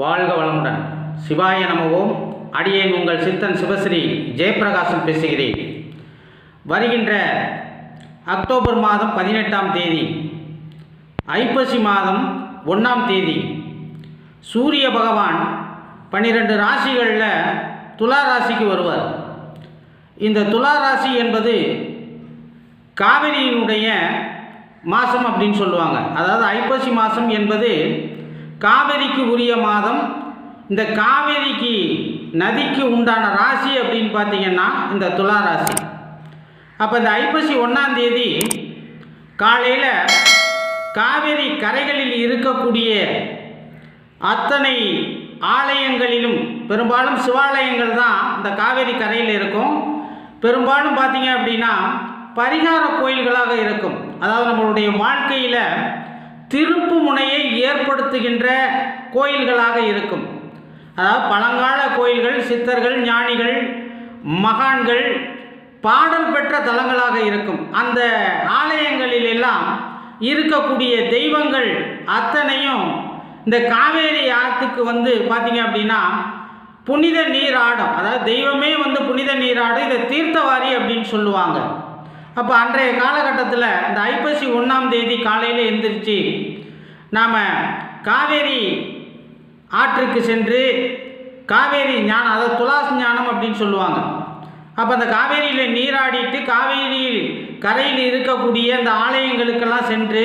வாழ்க வளமுடன். சிவாய நமவோம் அடியேன் உங்கள் சித்தன் சிவஸ்ரீ ஜெயப்பிரகாசம் பேசுகிறேன். வருகின்ற அக்டோபர் மாதம் பதினெட்டாம் தேதி ஐப்பசி மாதம் ஒன்றாம் தேதி சூரிய பகவான் பன்னிரெண்டு ராசிகளில் துலா ராசிக்கு வருவார். இந்த துலா ராசி என்பது காவிரியினுடைய மாதம் அப்படின்னு சொல்லுவாங்க. அதாவது ஐப்பசி மாதம் என்பது காவேரிக்கு உரிய மாதம் இந்த காவிரிக்கு நதிக்கு உண்டான ராசி அப்படின்னு பார்த்தீங்கன்னா இந்த துலா ராசி. அப்போ இந்த ஐப்பசி ஒன்றாம் தேதி காலையில் காவேரி கரைகளில் இருக்கக்கூடிய அத்தனை ஆலயங்களிலும் பெரும்பாலும் சிவாலயங்கள் தான் இந்த காவேரி கரையில் இருக்கும். பெரும்பாலும் பார்த்தீங்க அப்படின்னா பரிகார கோயில்களாக இருக்கும். அதாவது நம்மளுடைய வாழ்க்கையில் திருப்பு முனையை ஏற்படுத்துகின்ற கோயில்களாக இருக்கும். அதாவது பழங்கால கோயில்கள் சித்தர்கள் ஞானிகள் மகான்கள் பாடல் பெற்ற தலங்களாக இருக்கும். அந்த ஆலயங்களில் எல்லாம் இருக்கக்கூடிய தெய்வங்கள் அத்தனையும் இந்த காவேரி ஆற்றுக்கு வந்து பார்த்தீங்க அப்படின்னா புனித நீராடும் அதாவது தெய்வமே வந்து புனித நீராடும் இதை தீர்த்தவாரி அப்படின்னு சொல்லுவாங்க. அப்போ அன்றைய காலகட்டத்தில் இந்த ஐப்ப ஒன்றாம் தேதி காலையில் எழுந்திரிச்சு நாம் காவேரி ஆற்றுக்கு சென்று காவேரி ஞானம் அதாவது துலாஸ் ஞானம் அப்படின்னு சொல்லுவாங்க. அப்போ அந்த காவேரியில் நீராடிட்டு காவேரியில் கரையில் இருக்கக்கூடிய அந்த ஆலயங்களுக்கெல்லாம் சென்று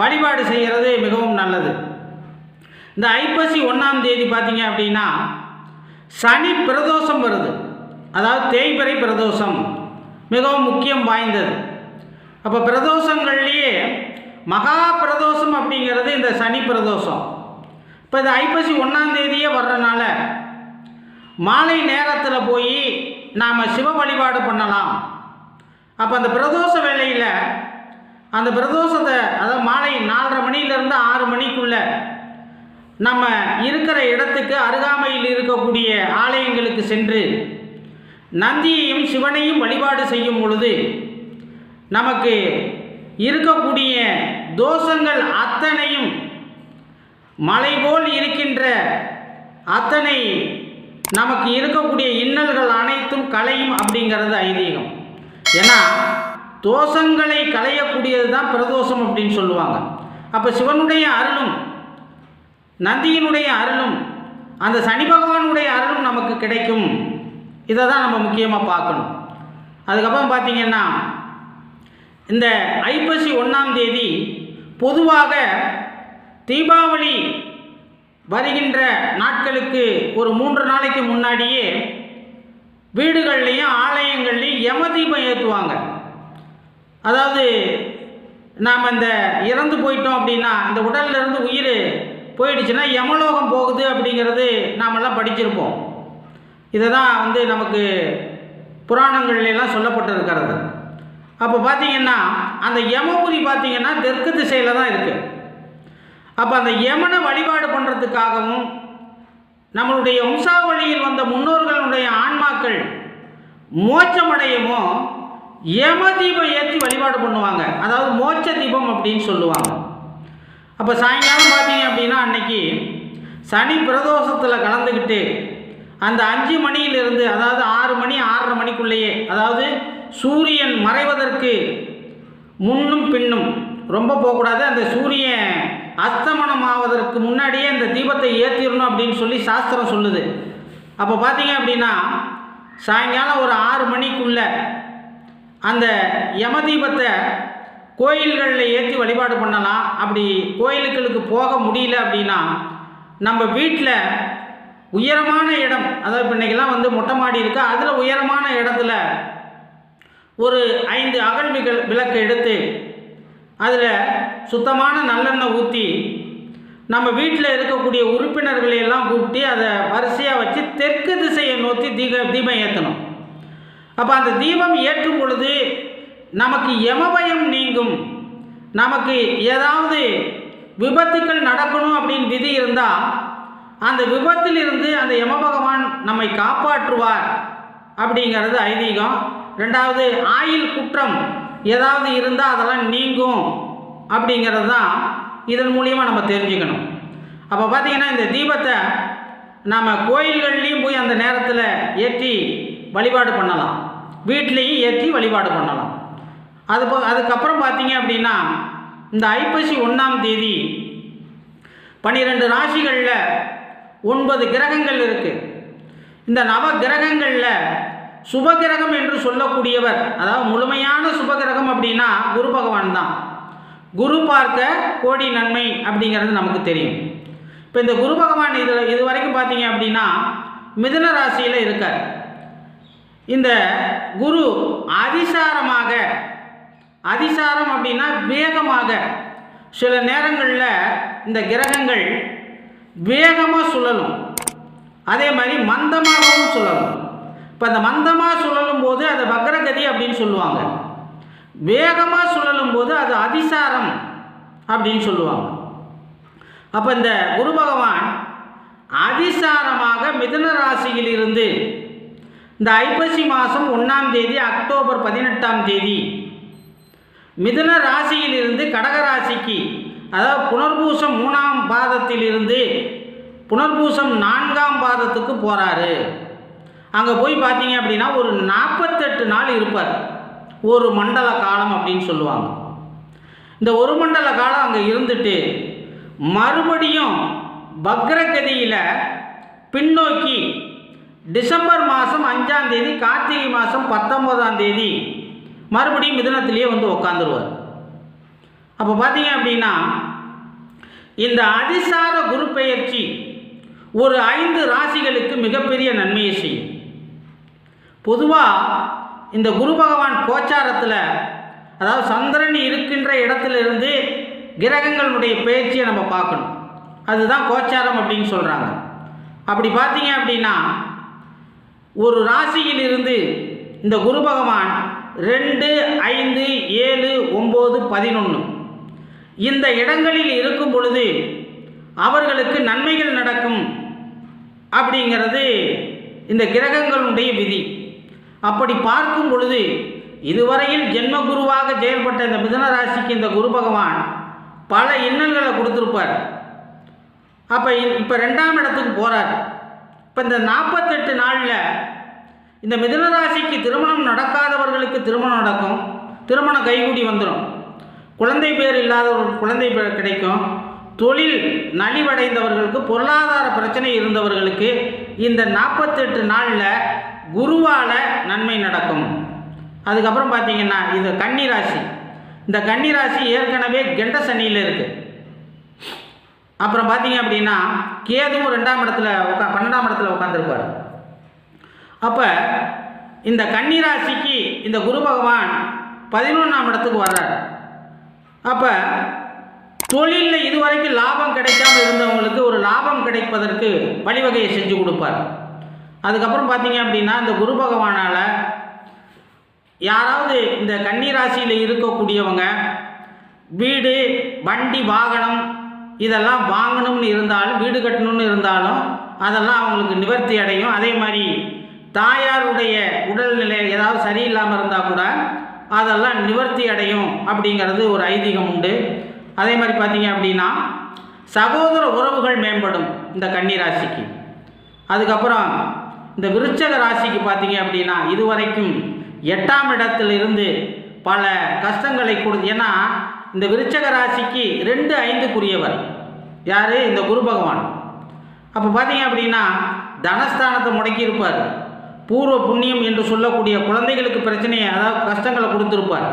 வழிபாடு செய்கிறது மிகவும் நல்லது. இந்த ஐப்பசி ஒன்றாம் தேதி பார்த்தீங்க அப்படின்னா சனி பிரதோஷம் வருது. அதாவது தேய்பிறை பிரதோஷம் மிகவும் முக்கியம் வாய்ந்தது. அப்போ பிரதோஷங்கள்லேயே மகா பிரதோஷம் அப்படிங்கிறது இந்த சனி பிரதோஷம். இப்போ இந்த ஐப்பசி ஒன்றாம் தேதியே வர்றனால மாலை நேரத்தில் போய் நாம் சிவ வழிபாடு பண்ணலாம். அப்போ அந்த பிரதோஷ வேலையில் அந்த பிரதோஷத்தை அதாவது மாலை நாலரை மணிலேருந்து ஆறு மணிக்குள்ளே நம்ம இருக்கிற இடத்துக்கு அருகாமையில் இருக்கக்கூடிய ஆலயங்களுக்கு சென்று நந்தியையும் சிவனையும் வழிபாடு செய்யும் பொழுது நமக்கு இருக்கக்கூடிய தோஷங்கள் அத்தனையும் மலை போல் இருக்கின்ற அத்தனை நமக்கு இருக்கக்கூடிய இன்னல்கள் அனைத்தும் களையும் அப்படிங்கிறது ஐதீகம். ஏன்னா தோஷங்களை களையக்கூடியது தான் பிரதோஷம் அப்படின்னு சொல்லுவாங்க. அப்போ சிவனுடைய அருளும் நந்தியினுடைய அருளும் அந்த சனி பகவானுடைய அருளும் நமக்கு கிடைக்கும். இதை தான் நம்ம முக்கியமாக பார்க்கணும். அதுக்கப்புறம் பார்த்தீங்கன்னா இந்த ஐப்பசி ஒன்றாம் தேதி பொதுவாக தீபாவளி வருகின்ற நாட்களுக்கு ஒரு மூன்று நாளைக்கு முன்னாடியே வீடுகள்லேயும் ஆலயங்கள்லேயும் யம தீபம் ஏற்றுவாங்க அதாவது நாம் இந்த இறந்து போயிட்டோம் அப்படின்னா இந்த உடல்லிருந்து உயிர் போயிடுச்சுன்னா யமலோகம் போகுது அப்படிங்கிறது நாமெல்லாம் படிச்சிருப்போம். இதை தான் வந்து நமக்கு புராணங்கள்லாம் சொல்லப்பட்டிருக்கிறது. அப்போ பார்த்தீங்கன்னா அந்த யமபுரி பார்த்தீங்கன்னா தெற்கு திசையில் தான் இருக்குது அப்போ அந்த யமனை வழிபாடு பண்ணுறதுக்காகவும் நம்மளுடைய வம்சாவளியில் வந்த முன்னோர்களுடைய ஆன்மாக்கள் மோட்சமடையமோ யம தீபம் ஏற்றி வழிபாடு பண்ணுவாங்க. அதாவது மோட்ச தீபம் அப்படின்னு சொல்லுவாங்க. அப்போ சாயங்காலம் பார்த்தீங்க அப்படின்னா அன்னைக்கு சனி பிரதோஷத்தில் கலந்துக்கிட்டு அந்த அஞ்சு மணியிலிருந்து அதாவது ஆறு மணி ஆறரை மணிக்குள்ளேயே அதாவது சூரியன் மறைவதற்கு முன்னும் பின்னும் ரொம்ப போகக்கூடாது. அந்த சூரியன் அஸ்தமனம் ஆவதற்கு முன்னாடியே இந்த தீபத்தை ஏற்றிடணும் அப்படின்னு சொல்லி சாஸ்திரம் சொல்லுது. அப்போ பார்த்தீங்க அப்படின்னா சாயங்காலம் ஒரு ஆறு மணிக்குள்ள அந்த யம தீபத்தை கோயில்களில் ஏற்றி வழிபாடு பண்ணலாம். அப்படி கோயிலுகளுக்கு போக முடியல அப்படின்னா நம்ம வீட்டில் உயரமான இடம் அதாவது இன்றைக்கெல்லாம் வந்து மொட்டை மாடி இருக்குது அதில் உயரமான இடத்துல ஒரு ஐந்து அகல் விகல் விளக்கு எடுத்து அதில் சுத்தமான நல்லெண்ணெய் ஊற்றி நம்ம வீட்டில் இருக்கக்கூடிய உறுப்பினர்களை எல்லாம் கூப்பிட்டு அதை வரிசையாக வச்சு தெற்கு திசையை நோக்கி தீக தீபம் ஏற்றணும் அப்போ அந்த தீபம் ஏற்றும் பொழுது நமக்கு எமபயம் நீங்கும். நமக்கு ஏதாவது விபத்துக்கள் நடக்கணும் அப்படின்னு விதி இருந்தால் அந்த விபத்திலிருந்து அந்த யமபகவான் நம்மை காப்பாற்றுவார் அப்படிங்கிறது ஐதீகம். ரெண்டாவது ஆயில் குற்றம் ஏதாவது இருந்தால் அதெல்லாம் நீங்கும் அப்படிங்கிறது தான் இதன் மூலியமாக நம்ம தெரிஞ்சுக்கணும். அப்போ பார்த்தீங்கன்னா இந்த தீபத்தை நாம் கோயில்கள்லேயும் போய் அந்த நேரத்தில் ஏற்றி வழிபாடு பண்ணலாம். வீட்லேயும் ஏற்றி வழிபாடு பண்ணலாம். அது போ அதுக்கப்புறம் பார்த்தீங்க அப்படின்னா இந்த ஐப்பசி ஒன்றாம் தேதி பன்னிரெண்டு ராசிகளில் ஒன்பது கிரகங்கள் இருக்குது இந்த நவ கிரகங்களில் சுபகிரகம் என்று சொல்லக்கூடியவர். அதாவது முழுமையான சுபகிரகம் அப்படின்னா குரு பகவான் தான். குரு பார்க்க கோடி நன்மை அப்படிங்கிறது நமக்கு தெரியும். இப்போ இந்த குரு பகவான் இது இது வரைக்கும் பார்த்தீங்க அப்படின்னா மிதுன ராசியில் இருக்கார். இந்த குரு அதிசாரமாக அதிசாரம் அப்படின்னா வேகமாக. சில நேரங்களில் இந்த கிரகங்கள் வேகமாக சுழலும். அதே மாதிரி மந்தமாகவும் சுழலும். இப்போ அந்த மந்தமாக சுழலும் போது அது வக்ரகதி அப்படின்னு சொல்லுவாங்க. வேகமாக சுழலும் போது அது அதிசாரம் அப்படின்னு சொல்லுவாங்க. அப்போ இந்த குரு பகவான் அதிசாரமாக மிதுன ராசியில் இருந்து இந்த ஐப்பசி மாதம் ஒன்றாம் தேதி அக்டோபர் பதினெட்டாம் தேதி மிதுன ராசியிலிருந்து கடக ராசிக்கு அதாவது புனர்பூசம் மூணாம் பாதத்திலிருந்து புனர்பூசம் நான்காம் பாதத்துக்கு போகிறாரு அங்கே போய் பார்த்தீங்க அப்படின்னா ஒரு நாற்பத்தெட்டு நாள் இருப்பார். ஒரு மண்டல காலம் அப்படின்னு சொல்லுவாங்க. இந்த ஒரு மண்டல காலம் அங்கே இருந்துட்டு மறுபடியும் பக்ரகதியில் பின்னோக்கி டிசம்பர் மாதம் அஞ்சாம் தேதி கார்த்திகை மாதம் பத்தொம்போதாம் தேதி மறுபடியும் மிதுனத்திலேயே வந்து உக்காந்துருவார். அப்போ பார்த்தீங்க அப்படின்னா இந்த அதிசார குரு பெயர்ச்சி ஒரு ஐந்து ராசிகளுக்கு மிகப்பெரிய நன்மையை செய்யும். பொதுவாக இந்த குரு பகவான் கோச்சாரத்தில் அதாவது சந்திரன் இருக்கின்ற இடத்திலிருந்து கிரகங்களுடைய பெயர்ச்சியை நம்ம பார்க்கணும். அதுதான் கோச்சாரம் அப்படின்னு சொல்கிறாங்க அப்படி பார்த்தீங்க அப்படின்னா ஒரு ராசியிலிருந்து இந்த குரு பகவான் ரெண்டு ஐந்து ஏழு ஒம்பது பதினொன்று இந்த இடங்களில் இருக்கும் பொழுது அவர்களுக்கு நன்மைகள் நடக்கும் அப்படிங்கிறது இந்த கிரகங்களுடைய விதி. அப்படி பார்க்கும் பொழுது இதுவரையில் ஜென்ம குருவாக செயல்பட்ட இந்த மிதன ராசிக்கு இந்த குரு பகவான் பல இன்னல்களை கொடுத்துருப்பார். அப்போ இப்போ ரெண்டாம் இடத்துக்கு போகிறார் இப்போ இந்த நாற்பத்தெட்டு நாளில் இந்த மிதன ராசிக்கு திருமணம் நடக்காதவர்களுக்கு திருமணம் நடக்கும். திருமணம் கைகூடி வந்துடும் குழந்தை பேர் இல்லாதவர்களுக்கு குழந்தை பேர் கிடைக்கும். தொழில் நலிவடைந்தவர்களுக்கு பொருளாதார பிரச்சனை இருந்தவர்களுக்கு இந்த நாற்பத்தெட்டு நாளில் குருவால் நன்மை நடக்கும். அதுக்கப்புறம் பார்த்தீங்கன்னா இது கன்னி ராசி இந்த கன்னி ராசி ஏற்கனவே கெண்ட சனியில் இருக்குது அப்புறம் பார்த்தீங்க அப்படின்னா கேதுவும் ரெண்டாம் இடத்துல உட்கா பன்னெண்டாம் இடத்துல உட்காந்துருப்பார் அப்போ இந்த கன்னி ராசிக்கு இந்த குரு பகவான் பதினொன்றாம் இடத்துக்கு வர்றார். அப்போ தொழிலில் இதுவரைக்கும் லாபம் கிடைக்காமல் இருந்தவங்களுக்கு ஒரு லாபம் கிடைப்பதற்கு வழிவகையை செஞ்சு கொடுப்பார். அதுக்கப்புறம் பார்த்தீங்க அப்படின்னா இந்த குரு பகவானால் யாராவது இந்த கன்னி ராசியில் இருக்கக்கூடியவங்க வீடு வண்டி வாகனம் இதெல்லாம் வாங்கணும்னு இருந்தாலும் வீடு கட்டணும்னு இருந்தாலும் அதெல்லாம் அவங்களுக்கு நிவர்த்தி அடையும். அதே மாதிரி தாயாருடைய உடல்நிலை ஏதாவது சரியில்லாமல் இருந்தால் கூட அதெல்லாம் நிவர்த்தி அடையும் அப்படிங்கிறது ஒரு ஐதீகம் உண்டு. அதே மாதிரி பார்த்தீங்க அப்படின்னா சகோதர உறவுகள் மேம்படும் இந்த கன்னி ராசிக்கு அதுக்கப்புறம் இந்த விருச்சக ராசிக்கு பார்த்தீங்க அப்படின்னா இதுவரைக்கும் எட்டாம் இடத்திலிருந்து பல கஷ்டங்களை கொடு ஏன்னா இந்த விருச்சக ராசிக்கு ரெண்டு ஐந்துக்குரியவர். யார்? இந்த குரு பகவான். அப்போ பார்த்தீங்க அப்படின்னா தனஸ்தானத்தை முடக்கி இருப்பார் பூர்வ புண்ணியம் என்று சொல்லக்கூடிய குழந்தைகளுக்கு பிரச்சனையை அதாவது கஷ்டங்களை கொடுத்துருப்பார்.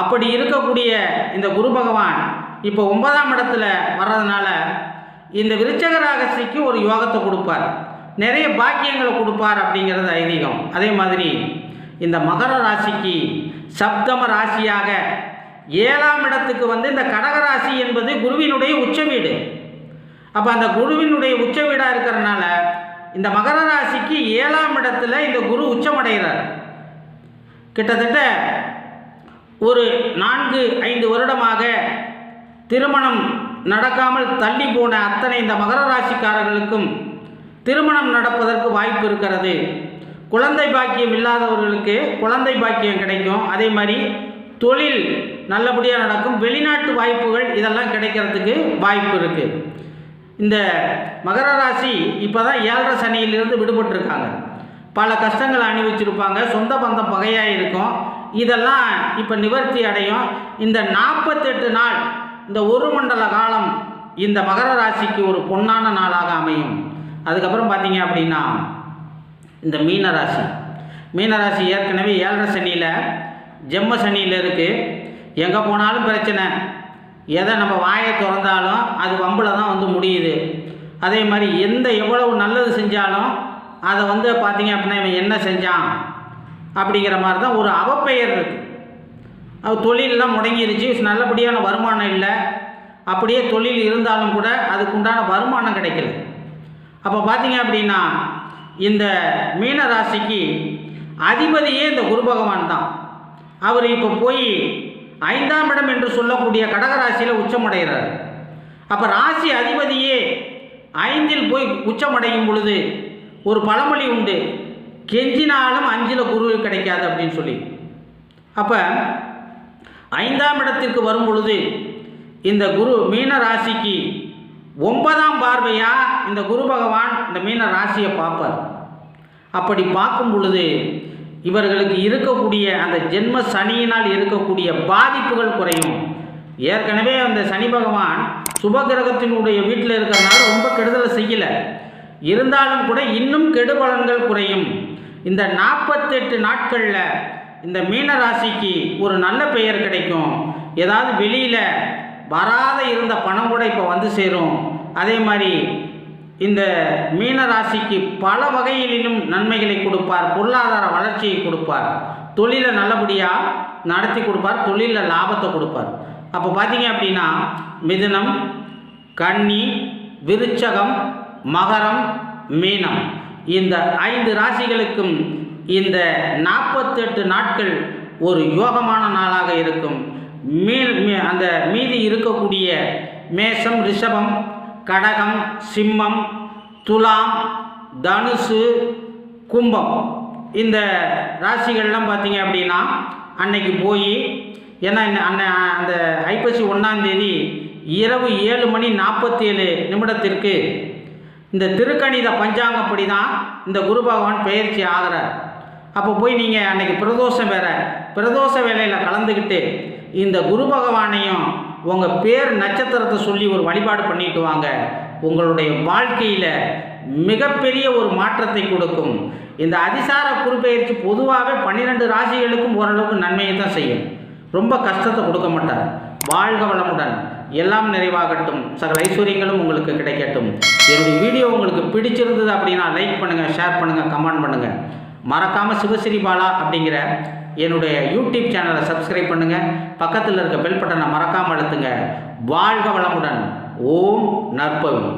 அப்படி இருக்கக்கூடிய இந்த குரு பகவான் இப்போ ஒன்பதாம் இடத்துல வர்றதுனால இந்த விருச்சக ராசிக்கு ஒரு யோகத்தை கொடுப்பார். நிறைய பாக்கியங்களை கொடுப்பார் அப்படிங்கிறது ஐதீகம். அதே மாதிரி இந்த மகர ராசிக்கு சப்தம ராசியாக ஏழாம் இடத்துக்கு வந்து இந்த கடக ராசி என்பது குருவினுடைய உச்ச வீடு அப்போ அந்த குருவினுடைய உச்ச வீடாக இருக்கிறனால இந்த மகர ராசிக்கு ஏழாம் இடத்துல இந்த குரு உச்சமடைகிறார். கிட்டத்தட்ட ஒரு நான்கு ஐந்து வருடமாக திருமணம் நடக்காமல் தள்ளி போன அத்தனை இந்த மகர ராசிக்காரர்களுக்கும் திருமணம் நடப்பதற்கு வாய்ப்பு இருக்கிறது. குழந்தை பாக்கியம் இல்லாதவர்களுக்கு குழந்தை பாக்கியம் கிடைக்கும். அதே மாதிரி தொழில் நல்லபடியாக நடக்கும். வெளிநாட்டு வாய்ப்புகள் இதெல்லாம் கிடைக்கிறதுக்கு வாய்ப்பு இருக்குது இந்த மகர ராசி இப்போ தான் ஏழரை சனியிலிருந்து விடுபட்டிருக்காங்க. பல கஷ்டங்களை அனுபவிச்சிருப்பாங்க சொந்த பந்தம் பகையாக இருக்கும். இதெல்லாம் இப்போ நிவர்த்தி அடையும். இந்த நாற்பத்தெட்டு நாள் இந்த ஒரு மண்டல காலம் இந்த மகர ராசிக்கு ஒரு பொன்னான நாளாக அமையும். அதுக்கப்புறம் பார்த்தீங்க அப்படின்னா இந்த மீனராசி. மீனராசி ஏற்கனவே ஏழரை சனியில் ஜெம்ம சனியில் இருக்குது எங்கே போனாலும் பிரச்சனை. எதை நம்ம வாயை திறந்தாலும் அது வம்பில் தான் வந்து முடியுது. அதே மாதிரி எந்த எவ்வளவு நல்லது செஞ்சாலும் அதை வந்து பார்த்தீங்க அப்படின்னா இவன் என்ன செஞ்சான்? அப்படிங்கிற மாதிரி தான் ஒரு அவப்பெயர் இருக்குது அது தொழிலெலாம் முடங்கிருச்சு. நல்லபடியான வருமானம் இல்லை. அப்படியே தொழில் இருந்தாலும் கூட அதுக்குண்டான வருமானம் கிடைக்கல. அப்போ பார்த்தீங்க அப்படின்னா இந்த மீன ராசிக்கு அதிபதியே இந்த குரு பகவான் தான். அவர் இப்போ போய் ஐந்தாம் இடம் என்று சொல்லக்கூடிய கடகராசியில் உச்சமடைகிறார். அப்போ ராசி அதிபதியே ஐந்தில் போய் உச்சமடையும் பொழுது ஒரு பழமொழி உண்டு கெஞ்சினாலும் அஞ்சில் குரு கிடைக்காது அப்படின்னு சொல்லி. அப்போ ஐந்தாம் இடத்திற்கு வரும் பொழுது இந்த குரு மீன ராசிக்கு ஒன்பதாம் பார்வையாக இந்த குரு பகவான் இந்த மீன ராசியை பார்ப்பார். அப்படி பார்க்கும் பொழுது இவர்களுக்கு இருக்கக்கூடிய அந்த ஜென்ம சனியினால் இருக்கக்கூடிய பாதிப்புகள் குறையும். ஏற்கனவே அந்த சனி பகவான் சுபகிரகத்தினுடைய வீட்டில் இருக்கிறனால ரொம்ப கெடுதலை செய்யலை. இருந்தாலும் கூட இன்னும் கெடுபலன்கள் குறையும். இந்த நாற்பத்தெட்டு நாட்களில் இந்த மீன ராசிக்கு ஒரு நல்ல பெயர் கிடைக்கும். ஏதாவது வெளியில் வராத இருந்த பணம் கூட இப்போ வந்து சேரும். அதே மாதிரி இந்த மீன ராசிக்கு பல வகையிலும் நன்மைகளை கொடுப்பார் பொருளாதார வளர்ச்சியை கொடுப்பார் தொழிலை நல்லபடியாக நடத்தி கொடுப்பார் தொழிலில் லாபத்தை கொடுப்பார். அப்போ பார்த்தீங்க அப்படின்னா மிதுனம் கன்னி விருச்சகம் மகரம் மீனம். இந்த ஐந்து ராசிகளுக்கும் இந்த நாற்பத்தெட்டு நாட்கள் ஒரு யோகமான நாளாக இருக்கும். மீ மீ- அந்த மீதி இருக்கக்கூடிய மேஷம் ரிஷபம் கடகம் சிம்மம் துலாம் தனுசு கும்பம். இந்த ராசிகள்லாம் பார்த்தீங்க அப்படின்னா அன்னைக்கு போய் ஏன்னா இன்ன- அன்ன அந்த ஐப்பசி ஒன்றாந்தேதி இரவு ஏழு மணி நாற்பத்தி ஏழு நிமிடத்திற்கு இந்த திருக்கணித பஞ்சாங்கப்படி தான் இந்த குரு பகவான் பயிற்சி ஆகிறார். அப்போ போய் நீங்கள் அன்னைக்கு பிரதோஷம் வேற பிரதோஷ வேலையில் கலந்துக்கிட்டு இந்த குரு பகவானையும் உங்கள் பேர் நட்சத்திரத்தை சொல்லி ஒரு வழிபாடு பண்ணிட்டு வாங்க. உங்களுடைய வாழ்க்கையில் மிகப்பெரிய ஒரு மாற்றத்தை கொடுக்கும். இந்த அதிசார குருபெயர்ச்சி பொதுவாகவே பன்னிரெண்டு ராசிகளுக்கும் ஓரளவுக்கு நன்மையை தான் செய்யும். ரொம்ப கஷ்டத்தை கொடுக்க மாட்டார். வாழ்க வளமுடன். எல்லாம் நிறைவாகட்டும். சகல ஐஸ்வர்யங்களும் உங்களுக்கு கிடைக்கட்டும். என்னுடைய வீடியோ உங்களுக்கு பிடிச்சிருந்தது அப்படின்னா லைக் பண்ணுங்கள் ஷேர் பண்ணுங்கள் கமெண்ட் பண்ணுங்கள் மறக்காமல் சிவஸ்ரீ பாலா அப்படிங்கிற என்னுடைய யூடியூப் சேனலை சப்ஸ்கிரைப் பண்ணுங்கள் பக்கத்தில் இருக்க பெல் பட்டனை மறக்காமல் அழுத்துங்க. வாழ்க வளமுடன். ஓம் நற்பவி.